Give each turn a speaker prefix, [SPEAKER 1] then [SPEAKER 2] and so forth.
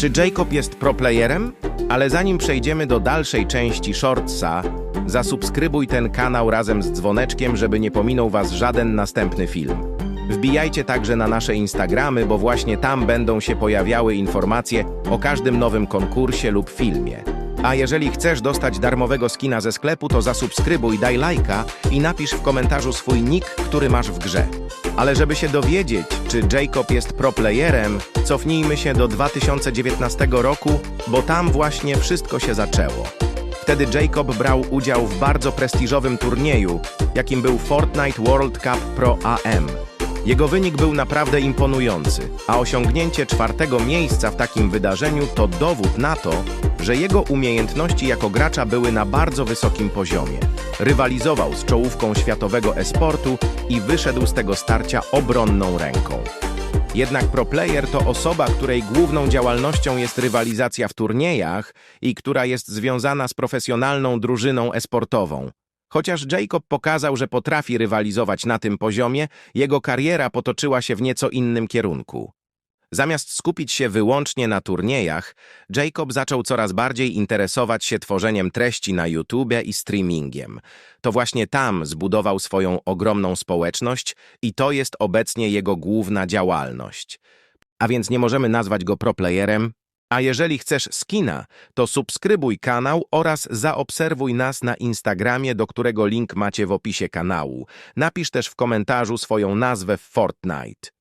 [SPEAKER 1] Czy Jacob jest proplayerem? Ale zanim przejdziemy do dalszej części Shortsa, zasubskrybuj ten kanał razem z dzwoneczkiem, żeby nie pominął Was żaden następny film. Wbijajcie także na nasze Instagramy, bo właśnie tam będą się pojawiały informacje o każdym nowym konkursie lub filmie. A jeżeli chcesz dostać darmowego skina ze sklepu, to zasubskrybuj, daj lajka i napisz w komentarzu swój nick, który masz w grze. Ale żeby się dowiedzieć, czy Jacob jest proplayerem, cofnijmy się do 2019 roku, bo tam właśnie wszystko się zaczęło. Wtedy Jacob brał udział w bardzo prestiżowym turnieju, jakim był Fortnite World Cup Pro AM. Jego wynik był naprawdę imponujący, a osiągnięcie czwartego miejsca w takim wydarzeniu to dowód na to, że jego umiejętności jako gracza były na bardzo wysokim poziomie. Rywalizował z czołówką światowego esportu i wyszedł z tego starcia obronną ręką. Jednak proplayer to osoba, której główną działalnością jest rywalizacja w turniejach i która jest związana z profesjonalną drużyną esportową. Chociaż Jacob pokazał, że potrafi rywalizować na tym poziomie, jego kariera potoczyła się w nieco innym kierunku. Zamiast skupić się wyłącznie na turniejach, Jacob zaczął coraz bardziej interesować się tworzeniem treści na YouTube i streamingiem. To właśnie tam zbudował swoją ogromną społeczność i to jest obecnie jego główna działalność. A więc nie możemy nazwać go proplayerem. A jeżeli chcesz skina, to subskrybuj kanał oraz zaobserwuj nas na Instagramie, do którego link macie w opisie kanału. Napisz też w komentarzu swoją nazwę w Fortnite.